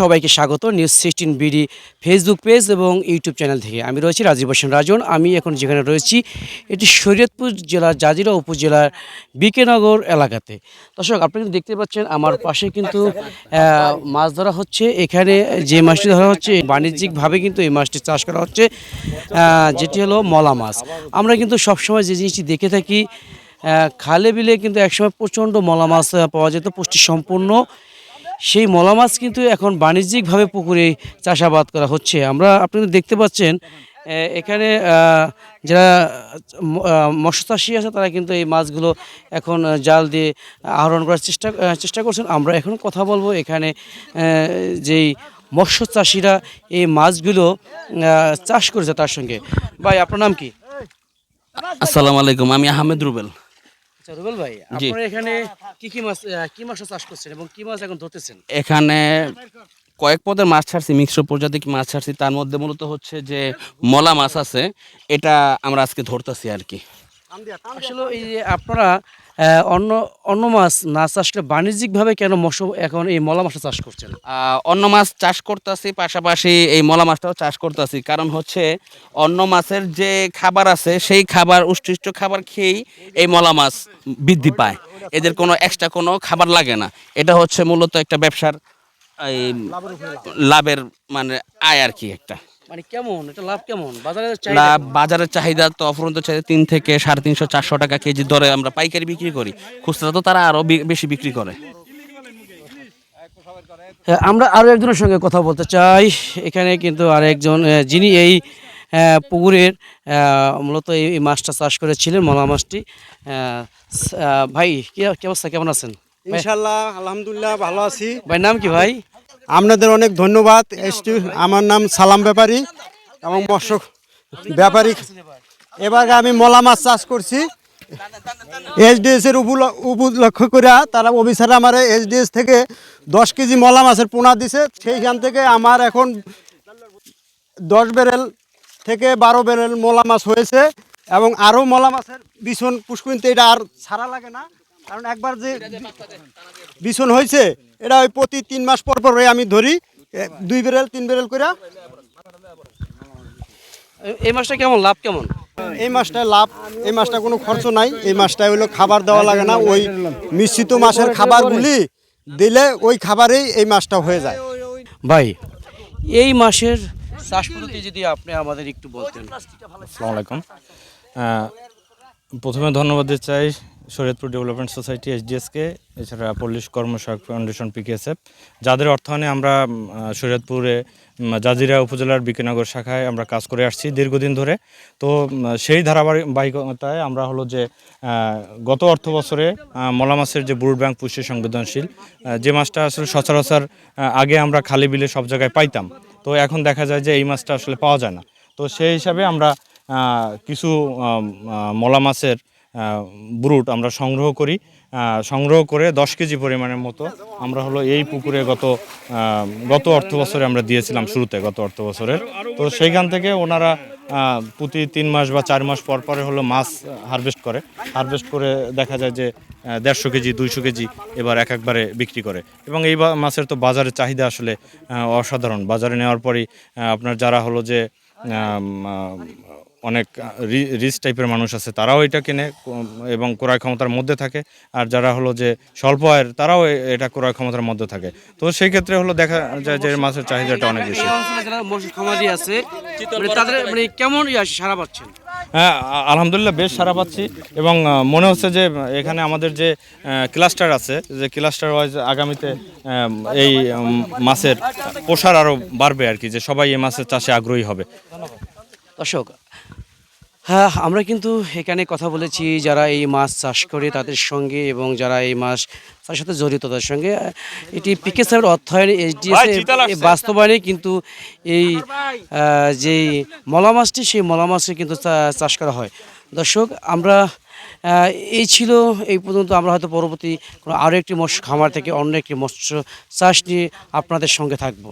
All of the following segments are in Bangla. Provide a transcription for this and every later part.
সবাইকে স্বাগত news sixteen BD Facebook page এবং ইউটিউব চ্যানেল থেকে। আমি রয়েছি রাজীব হোসেন রাজন। আমি এখন যেখানে রয়েছি, এটি শরীয়তপুর জেলার জাজিরা উপজেলার বিকেনগর এলাকাতে। দর্শক, আপনি কিন্তু দেখতে পাচ্ছেন আমার পাশে কিন্তু মাছ ধরা হচ্ছে। এখানে যে মাছটি ধরা হচ্ছে, বাণিজ্যিকভাবে কিন্তু এই মাছটি চাষ করা হচ্ছে যেটি হলো মলা মাছ। আমরা কিন্তু সবসময় যে জিনিসটি দেখে থাকি খালে বিলে কিন্তু একসময় প্রচণ্ড মলা মাছ পাওয়া যেত, পুষ্টি সম্পূর্ণ। সেই মলা মাছ কিন্তু এখন বাণিজ্যিকভাবে পুকুরে চাষাবাদ করা হচ্ছে। আমরা আপনারা দেখতে পাচ্ছেন এখানে যারা ম- আহ, মৎস্য চাষি আছে তারা কিন্তু এই মাছগুলো এখন জাল দিয়ে আহরণ করার চেষ্টা চেষ্টা করছেন। আমরা এখন কথা বলব এখানে যেই মৎস্য চাষিরা এই মাছগুলো চাষ করেছে তার সঙ্গে। ভাই আপনার নাম কি? আসসালামু আলাইকুম আমি আহমেদ রুবেল। আচ্ছা রুবেল ভাই আপনারা এখানে কি কি মাছ কি মাছ চাষ করছেন এবং কি মাছ এখন ধরতেছেন? এখানে কয়েক পদের মাছ ছাড়ছি মিশ্র প্রজাতির মাছ ছাড়ছি তার মধ্যে মূলত হচ্ছে যে মলা মাছ আছে এটা আমরা আজকে ধরতেছি আর কি। আসলে এই যে আপনারা অন্য অন্য মাছ না চাষ করে বাণিজ্যিকভাবে কেন মৎস্য এখন এই মলা মাছটা চাষ করছেন? অন্য মাছ চাষ করতেছি পাশাপাশি এই মলা মাছটাও চাষ করতেছি। কারণ হচ্ছে অন্য মাছের যে খাবার আছে সেই খাবার উৎকৃষ্ট খাবার খেয়েই এই মলা মাছ বৃদ্ধি পায়। এদের কোনো এক্সট্রা কোনো খাবার লাগে না। এটা হচ্ছে মূলত একটা ব্যবসার এই লাভের মানে আয় আর কি একটা। মানে কেমন? এটা লাভ কেমন? লাভ বাজারের চাহিদা তো অফুরন্ত চাহিদা তিন থেকে সাড়ে তিনশো চারশো টাকা কেজি দরে আমরা পাইকারি বিক্রি করি। খুচরা তো তারা আরও বি- বেশি বিক্রি করে। হ্যাঁ, আমরা আরও একজনের সঙ্গে কথা বলতে চাই। এখানে কিন্তু যিনি এই পুকুরের মূলত এই মাছটা চাষ করেছিলেন মলা মাছটি। আহ, স- আহ, ভাই কি কি অবস্থা? কেমন আছেন? ইনশাল্লাহ আলহামদুলিল্লাহ ভালো আছি। ভাই নাম কি ভাই? আপনাদের অনেক ধন্যবাদ। এসটি আমার নাম সালাম ব্যাপারী এবং মৎস্য ব্যাপারী। এবার আমি মলা মাছ চাষ করছি। এসডিএস এর উপল- উপলক্ষ করে তারা অফিসার আমার এসডিএস থেকে দশ কেজি মলা মাছের পোনা দিছে। সেইখান থেকে আমার এখন দশ বেরেল থেকে বারো বেরেল মলা মাছ হয়েছে এবং আরও মলা মাছের বিছন পুষ্কুনিতে এটা আর ছাড়া লাগে না। কারণ একবার যে বিছন হয়েছে এটা ওই প্রতি তিন মাস পর পর আমি ধরি দুই বেরেল তিন বেরেল করে এই মাসটা কেমন? লাভ কেমন? এই মাছটায় লাভ এই মাছটা কোনো খরচ নাই এই মাছটায় হলো খাবার দেওয়া লাগে না ওই মিশ্রিত মাছের খাবারগুলি দিলে ওই খাবারেই এই মাছটা হয়ে যায়। ভাই এই মাসের চাষ পদ্ধতি যদি আপনি আমাদের একটু বলতেন। আসসালামু আলাইকুম। প্রথমে ধন্যবাদ দিতে চাই শরীয়তপুর ডেভেলপমেন্ট সোসাইটি এসডিএসকে, এছাড়া পল্লিশ কর্মসহায়ক ফাউন্ডেশন পিকেএসএফ। যাদের অর্থায়নে আমরা শরীয়তপুরে জাজিরা উপজেলার বিকেনগর শাখায় আমরা কাজ করে আসছি দীর্ঘদিন ধরে। তো সেই ধারাবাহিকতায় আমরা হলো যে গত অর্থ বছরে মলা মাছের যে ব্রুড ব্যাংক পুষ্টি সংবেদনশীল যে মাছটা আসলে সচরাচর আগে আমরা খালি বিলে সব জায়গায় পাইতাম, তো এখন দেখা যায় যে এই মাছটা আসলে পাওয়া যায় না। তো সেই হিসাবে আমরা কিছু মলা মাছের ব্রুট আমরা সংগ্রহ করি। সংগ্রহ করে দশ কেজি পরিমাণের মতো আমরা হলো এই পুকুরে গত গত অর্থ বছরে আমরা দিয়েছিলাম শুরুতে, গত অর্থ বছরের। তো সেইখান থেকে ওনারা প্রতি তিন মাস বা চার মাস পর পরে হলো মাছ হারভেস্ট করে। হারভেস্ট করে দেখা যায় যে দেড়শো কেজি, দুইশো কেজি এবার এক একবারে বিক্রি করে। এবং এই মাছের তো বাজারে চাহিদা আসলে অসাধারণ। বাজারে নেওয়ার পরই আপনার যারা হলো যে অনেক রিচ টাইপের মানুষ আছে তারাও এটা কেনে এবং ক্রয় ক্ষমতার মধ্যে থাকে। আর যারা হলো যে স্বল্প আয়ের তারাও এটা ক্রয় ক্ষমতার মধ্যে থাকে। তো সেই ক্ষেত্রে হলো দেখা যায় যে মাছের চাহিদাটা অনেক বেশি। খামারি আছে মানে তাদের মানে কেমন সারা পাচ্ছেন? হ্যাঁ আলহামদুলিল্লাহ বেশ সারা পাচ্ছি এবং মনে হচ্ছে যে এখানে আমাদের যে ক্লাস্টার আছে যে ক্লাস্টার ওয়াইজ আগামীতে এই মাছের প্রসার আরও বাড়বে আর কি যে সবাই এই মাছের চাষে আগ্রহী হবে। দর্শক হ্যাঁ আমরা কিন্তু এখানে কথা বলেছি যারা এই মাছ চাষ করে তাদের সঙ্গে এবং যারা এই মাছ তার সাথে জড়িত তাদের সঙ্গে। এটি পিকে সাহেবের অর্থায়নে এইচডিএস বাস্তবায়নে কিন্তু এই যেই মলা মাছটি সেই মলা মাছের কিন্তু চাষ করা হয়। দর্শক আমরা এই ছিল এই পর্যন্ত। আমরা হয়তো পরবর্তী কোনো আরও একটি মৎস্য খামার থেকে অন্য একটি মৎস্য চাষ নিয়ে আপনাদের সঙ্গে থাকব।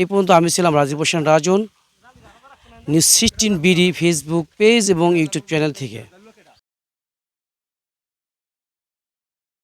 এই পর্যন্ত আমি ছিলাম Rajib Hossain Rajan. News sixteen BD Facebook page এবং ইউটিউব চ্যানেল থেকে।